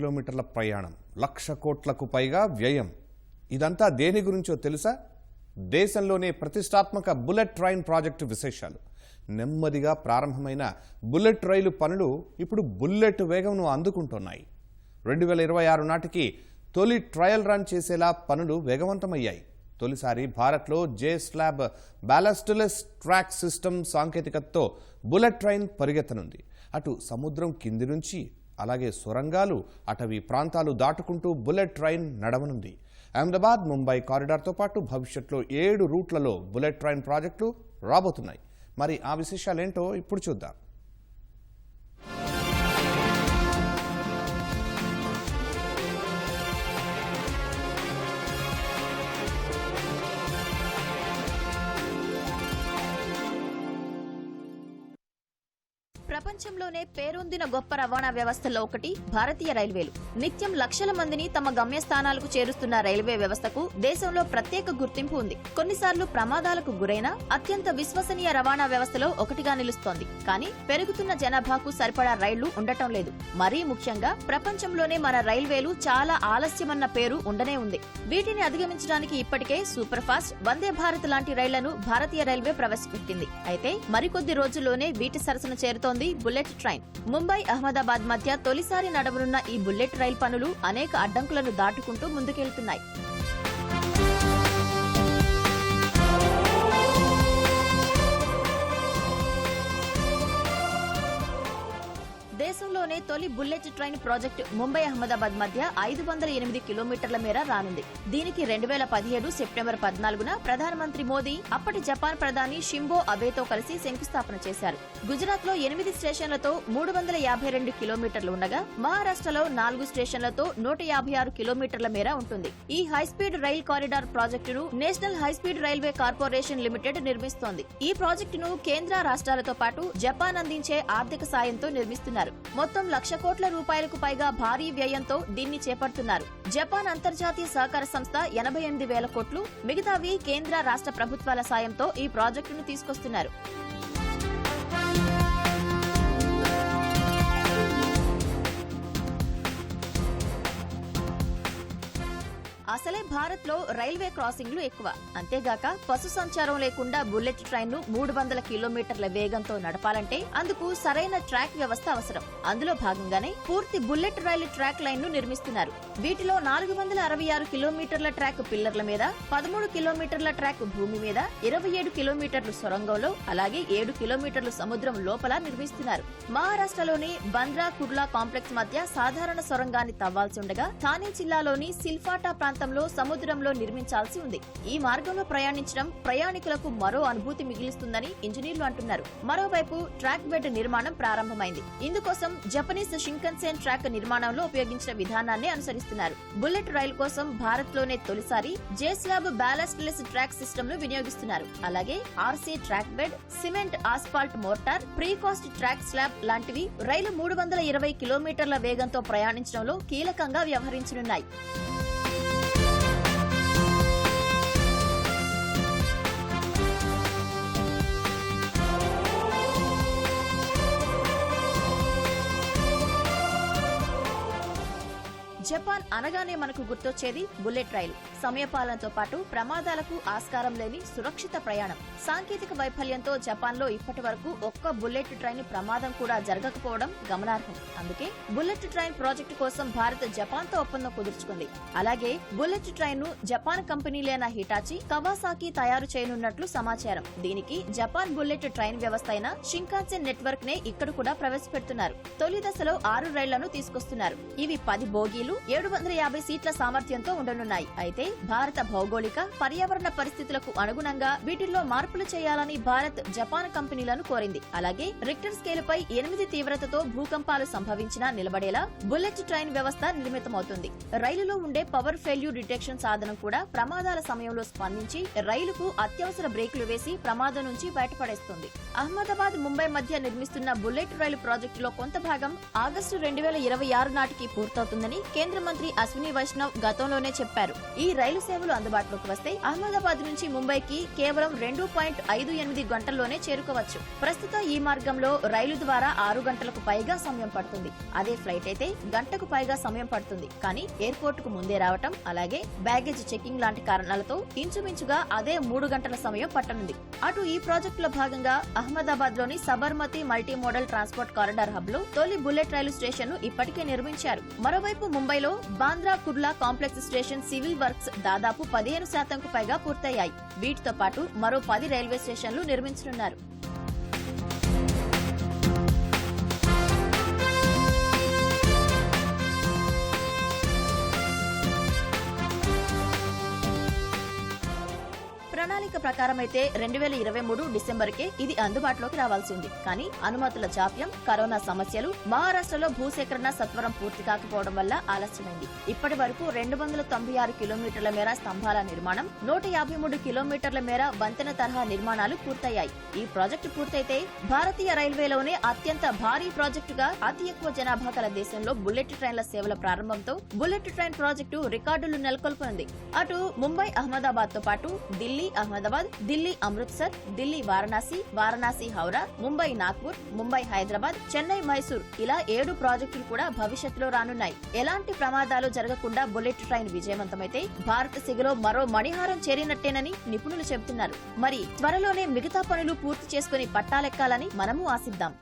కిలోమీటర్ల ప్రయాణం. లక్ష కోట్లకు పైగా వ్యయం. ఇదంతా దేని గురించో తెలుసా? దేశంలోనే ప్రతిష్టాత్మక బుల్లెట్ ట్రైన్ ప్రాజెక్టు విశేషాలు. నెమ్మదిగా ప్రారంభమైన బుల్లెట్ రైలు పనులు ఇప్పుడు బుల్లెట్ వేగంను అందుకుంటున్నాయి. రెండు వేల ఇరవై ఆరు నాటికి తొలి ట్రయల్ రన్ చేసేలా పనులు వేగవంతమయ్యాయి. తొలిసారి భారత్లో J slab ballastless track system సాంకేతికతతో బుల్లెట్ ట్రైన్ పరిగెత్తనుంది. అటు సముద్రం కింది నుంచి అలాగే సొరంగాలు అటవీ ప్రాంతాలు దాటుకుంటూ బుల్లెట్ ట్రైన్ నడవనుంది. అహ్మదాబాద్ ముంబై కారిడార్తో పాటు భవిష్యత్తులో ఏడు రూట్లలో బుల్లెట్ ట్రైన్ ప్రాజెక్టులు రాబోతున్నాయి. మరి ఆ విశేషాలేంటో ఇప్పుడు చూద్దాం. ప్రపంచంలోనే పేరొందిన గొప్ప రవాణా వ్యవస్థల్లో ఒకటి భారతీయ రైల్వేలు. నిత్యం లక్షల మందిని తమ గమ్యస్థానాలకు చేరుస్తున్న రైల్వే వ్యవస్థకు దేశంలో ప్రత్యేక గుర్తింపు ఉంది. కొన్నిసార్లు ప్రమాదాలకు గురైన అత్యంత విశ్వసనీయ రవాణా వ్యవస్థలో ఒకటిగా నిలుస్తోంది. కానీ పెరుగుతున్న జనాభాకు సరిపడా రైళ్ళు ఉండటం లేదు. మరీ ముఖ్యంగా ప్రపంచంలోనే మన రైల్వేలు చాలా ఆలస్యమన్న పేరు ఉండనే ఉంది. వీటిని అధిగమించడానికి ఇప్పటికే సూపర్ ఫాస్ట్ వందే భారత్ లాంటి రైళ్ళను భారతీయ రైల్వే ప్రవేశపెట్టింది. అయితే మరికొద్ది రోజుల్లోనే వీటి సరసన చేరుతోంది బుల్లెట్ ట్రైన్. ముంబై అహ్మదాబాద్ మధ్య తొలిసారి నడవనున్న ఈ బుల్లెట్ రైల్ పనులు అనేక అడ్డంకులను దాటుకుంటూ ముందుకెళ్తున్నాయి. త్వరలోనే తొలి bullet train project Mumbai Ahmedabad మధ్య ఐదు వందల ఎనిమిది కిలోమీటర్ల మేర రానుంది. దీనికి రెండు వేల పదిహేడు సెప్టెంబర్ పద్నాలుగున ప్రధానమంత్రి మోదీ అప్పటి జపాన్ ప్రధాని షింబో అబేతో కలిసి శంకుస్థాపన చేశారు. గుజరాత్లో ఎనిమిది స్టేషన్లతో మూడు వందల యాభై రెండు కిలోమీటర్లు ఉండగా మహారాష్ట్రలో నాలుగు స్టేషన్లతో నూట యాభై ఆరు కిలోమీటర్ల మేర ఉంటుంది. ఈ హైస్పీడ్ రైల్ కారిడార్ ప్రాజెక్టును National High Speed Railway Corporation Limited నిర్మిస్తోంది. ఈ ప్రాజెక్టును కేంద్ర రాష్ట్రాలతో పాటు జపాన్ అందించే ఆర్థిక సాయంతో నిర్మిస్తున్నారు. మొత్తం లక్ష కోట్ల రూపాయలకు పైగా భారీ వ్యయంతో దీన్ని చేపడుతున్నారు. జపాన్ అంతర్జాతీయ సహకార సంస్థ ఎనభై ఎనిమిది వేల కోట్లు మిగతావి కేంద్ర రాష్ట్ర ప్రభుత్వాల సాయంతో ఈ ప్రాజెక్టును తీసుకొస్తున్నారు. అసలే భారత్లో రైల్వే క్రాసింగ్లు ఎక్కువ. అంతేగాక పశు సంచారం లేకుండా బుల్లెట్ ట్రైన్ను మూడు వందల కిలోమీటర్ల వేగంతో నడపాలంటే అందుకు సరైన ట్రాక్ వ్యవస్థ అవసరం. అందులో భాగంగానే పూర్తి బుల్లెట్ రైలు ట్రాక్ లైన్ను నిర్మిస్తున్నారు. వీటిలో నాలుగు వందల అరవై ఆరు కిలోమీటర్ల ట్రాక్ పిల్లర్ల మీద పదమూడు కిలోమీటర్ల ట్రాక్ భూమి మీద ఇరవై ఏడు కిలోమీటర్లు సొరంగంలో అలాగే ఏడు కిలోమీటర్లు సముద్రం లోపల నిర్మిస్తున్నారు. మహారాష్ట్రలోని బంద్రా కుర్లా కాంప్లెక్స్ మధ్య సాధారణ సొరంగాన్ని తవ్వాల్సి ఉండగా థానే జిల్లాలోని సిల్ఫాటా ప్రాంతంలో సముద్రంలో నిర్మించాల్సి ఉంది. ఈ మార్గంలో ప్రయాణించడం ప్రయాణికులకు మరో అనుభూతి మిగిలిస్తుందని ఇంజనీర్లు అంటున్నారు. మరోవైపు ట్రాక్ బెడ్ నిర్మాణం ప్రారంభమైంది. ఇందుకోసం జపనీస్ షింకన్సేన్ ట్రాక్ నిర్మాణంలో ఉపయోగించిన విధానాన్ని అనుసరిస్తున్నారు. బుల్లెట్ రైలు కోసం భారత్లోనే తొలిసారి జేస్లాబ్ బ్యాలెస్ట్లెస్ లెస్ ట్రాక్ సిస్టమ్ను వినియోగిస్తున్నారు. అలాగే RC track bed cement asphalt mortar precast track slab లాంటివి రైలు మూడు వందల ఇరవై కిలోమీటర్ల వేగంతో ప్రయాణించడంలో కీలకంగా వ్యవహరించనున్నాయి. జపాన్ అనగానే మనకు గుర్తొచ్చేది బుల్లెట్ రైలు. సమయపాలనతో పాటు ప్రమాదాలకు ఆస్కారం లేని సురక్షిత ప్రయాణం. సాంకేతిక వైఫల్యంతో జపాన్లో ఇప్పటి వరకు ఒక్క బుల్లెట్ ట్రైన్ ప్రమాదం కూడా జరగకపోవడం గమనార్హం. అందుకే బుల్లెట్ ట్రైన్ ప్రాజెక్టు కోసం భారత్ జపాన్తో ఒప్పందం కుదుర్చుకుంది. అలాగే బుల్లెట్ ట్రైన్ను జపాన్ కంపెనీలైన హిటాచి కవాసాకి తయారు చేయనున్నట్లు సమాచారం. దీనికి జపాన్ బుల్లెట్ ట్రైన్ వ్యవస్థ అయిన షింకాన్సెన్ నెట్వర్క్ నే ఇక్కడ కూడా ప్రవేశపెడుతున్నారు. తొలి దశలో ఆరు రైళ్ళను తీసుకొస్తున్నారు. ఇవి పది బోగీలు ఏడు వందల యాభై సీట్ల సామర్థ్యంతో ఉండనున్నాయి. అయితే భారత భౌగోళిక పర్యావరణ పరిస్థితులకు అనుగుణంగా వీటిల్లో మార్పులు చేయాలని భారత్ జపాన్ కంపెనీలను కోరింది. అలాగే రిక్టర్ స్కేలుపై ఎనిమిది తీవ్రతతో భూకంపాలు సంభవించినా నిలబడేలా బుల్లెట్ ట్రైన్ వ్యవస్థ నిర్మితమవుతుంది. రైలులో ఉండే పవర్ ఫెయిల్యూర్ డిటెక్షన్ సాధనం కూడా ప్రమాదాల సమయంలో స్పందించి రైలుకు అత్యవసర బ్రేకులు వేసి ప్రమాదం నుంచి బయటపడేస్తుంది. అహ్మదాబాద్ ముంబై మధ్య నిర్మిస్తున్న బుల్లెట్ రైలు ప్రాజెక్టులో కొంత భాగం ఆగస్టు రెండు వేల ఇరవై ఆరు నాటికి పూర్తవుతుందని కేంద్ర మంత్రి అశ్విని వైష్ణవ్ గతంలోనే చెప్పారు. ఈ రైలు సేవలు అందుబాటులోకి వస్తే అహ్మదాబాద్ నుంచి ముంబైకి కేవలం రెండు పాయింట్ ఐదు ఎనిమిది గంటల్లోనే చేరుకోవచ్చు. ప్రస్తుతం ఈ మార్గంలో రైలు ద్వారా ఆరు గంటలకు పైగా సమయం పడుతుంది. అదే ఫ్లైట్ అయితే గంటకు పైగా సమయం పడుతుంది. కానీ ఎయిర్పోర్ట్కు ముందే రావటం అలాగే బ్యాగేజ్ చెకింగ్ లాంటి కారణాలతో ఇంచుమించుగా అదే మూడు గంటల సమయం పట్టనుంది. అటు ఈ ప్రాజెక్టులో భాగంగా అహ్మదాబాద్లోని Sabarmati multi modal transport corridor హబ్లో తొలి బుల్లెట్ రైలు స్టేషన్ను ఇప్పటికే నిర్మించారు. మరోవైపు ముంబైలో Bandra Kurla complex station civil works దాదాపు పదిహేను శాతంకు పైగా పూర్తయ్యాయి. వీటితో పాటు మరో పది రైల్వే స్టేషన్లు నిర్మించనున్నారు. ప్రకారం అయితే రెండు వేల ఇరవై మూడు డిసెంబర్కే ఇది అందుబాటులోకి రావాల్సి ఉంది కానీ అనుమతుల జాప్యం కరోనా సమస్యలు మహారాష్ట్రలో భూసేకరణ సత్వరం పూర్తి కాకపోవడం వల్ల ఆలస్యమైంది. ఇప్పటి వరకు రెండు వందల తొంభై ఆరు కిలోమీటర్ల మేర స్తంభాల నిర్మాణం నూట యాభై మూడు కిలోమీటర్ల మేర వంతెన తరహా నిర్మాణాలు పూర్తయ్యాయి. ఈ ప్రాజెక్టు పూర్తయితే భారతీయ రైల్వేలోనే అత్యంత భారీ ప్రాజెక్టుగా అతి ఎక్కువ జనాభా గల దేశంలో బుల్లెట్ ట్రైన్ల సేవల ప్రారంభంతో బుల్లెట్ ట్రైన్ ప్రాజెక్టు రికార్డులు నెలకొల్పనుంది. అటు ముంబై అహ్మదాబాద్తో పాటు ఢిల్లీ అహ్మదాబాద్ ఢిల్లీ అమృత్సర్ ఢిల్లీ వారణాసి వారణాసి హౌరా ముంబై నాగ్పూర్ ముంబై హైదరాబాద్ చెన్నై మైసూర్ ఇలా ఏడు ప్రాజెక్టులు కూడా భవిష్యత్తులో రానున్నాయి. ఎలాంటి ప్రమాదాలు జరగకుండా బుల్లెట్ ట్రైన్ విజయవంతమైతే భారత సిగలో మరో మణిహారం చేరినట్టేనని నిపుణులు చెబుతున్నారు. మరి త్వరలోనే మిగతా పనులు పూర్తి చేసుకుని పట్టాలెక్కాలని మనము ఆశిద్దాం.